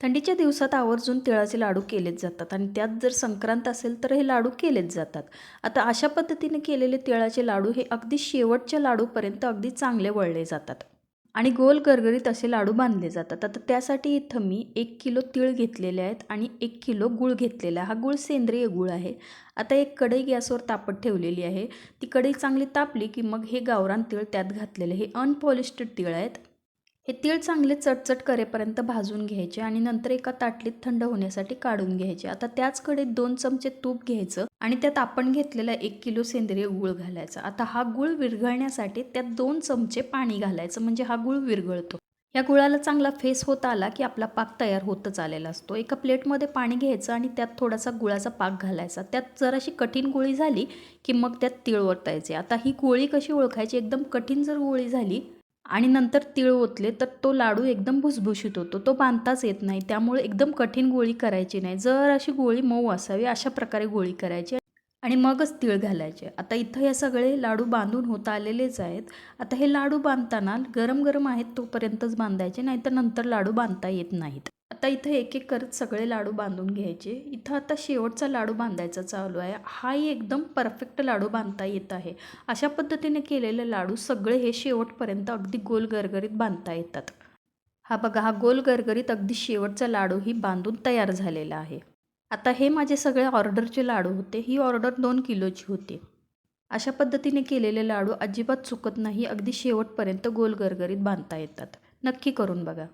थंडीच्या दिवसात आवर्जून तिळाचे लाडू केलेच जातात आणि त्यात जर संक्रांत असेल तर हे लाडू केलेच जातात. आता अशा पद्धतीने केलेले तिळाचे लाडू हे अगदी शेवटच्या लाडूपर्यंत अगदी चांगले वळले जातात. आणि गोल गरगरीत असे लाडू बांधले जातात. आता त्यासाठी इथं मी एक किलो तीळ घेतलेले आहेत आणि एक किलो गूळ घेतलेला हा गूळ सेंद्रिय गूळ आहे. आता एक कढई गॅसवर तापत ठेवलेली आहे. ती कढई चांगली तापली की मग हे गावरान तीळ त्यात घातलेले हे अनपॉलिश्ड तीळ आहेत. हे तीळ चांगले चटचट करेपर्यंत भाजून घ्यायचे आणि नंतर एका ताटलीत थंड होण्यासाठी काढून घ्यायचे. आता त्याच कडेत दोन चमचे तूप घ्यायचं आणि त्यात आपण घेतलेला एक किलो सेंद्रिय गूळ घालायचा. आता हा गूळ विरघळण्यासाठी त्यात दोन चमचे पाणी घालायचं म्हणजे हा गूळ विरघळतो. या गुळाला चांगला फेस होत आला की आपला पाक तयार होतच आलेला असतो. एका प्लेटमध्ये पाणी घ्यायचं आणि त्यात थोडासा गुळाचा पाक घालायचा. त्यात जराशी कठीण गोळी झाली की मग त्यात तीळ ओतायचे आता ही गोळी कशी ओळखायची? एकदम कठीण जर गोळी झाली आणि नंतर तीळ ओतले तर तो लाडू एकदम भुसभुशीत होतो. तो बांधताच येत नाही. त्यामुळे एकदम कठीण गोळी करायची नाही. जर अशी गोळी मऊ असावी अशा प्रकारे गोळी करायची. आणि मगच तीळ घालायचे. आता इथं हे सगळे लाडू बांधून होता आलेलेच आहेत. आता हे लाडू बांधताना गरम गरम आहेत तोपर्यंतच बांधायचे नाहीतर नंतर लाडू बांधता येत नाहीत. आता इथं एक एक करत सगळे लाडू बांधून घ्यायचे. इथं आता शेवटचा लाडू बांधायचा चालू आहे. हाही एकदम परफेक्ट लाडू बांधता येत आहे. अशा पद्धतीने केलेले लाडू सगळे हे शेवटपर्यंत अगदी गोल गरगरीत बांधता येतात. हा बघा हा गोल गरगरीत अगदी शेवटचा लाडूही बांधून तयार झालेला आहे. आता हे माझे सगळे ऑर्डरचे लाडू होते. ही ऑर्डर दोन किलोची होती. अशा पद्धतीने केलेले लाडू अजिबात चुकत नाही. अगदी शेवटपर्यंत गोल गरगरीत बांधता येतात. नक्की करून बघा.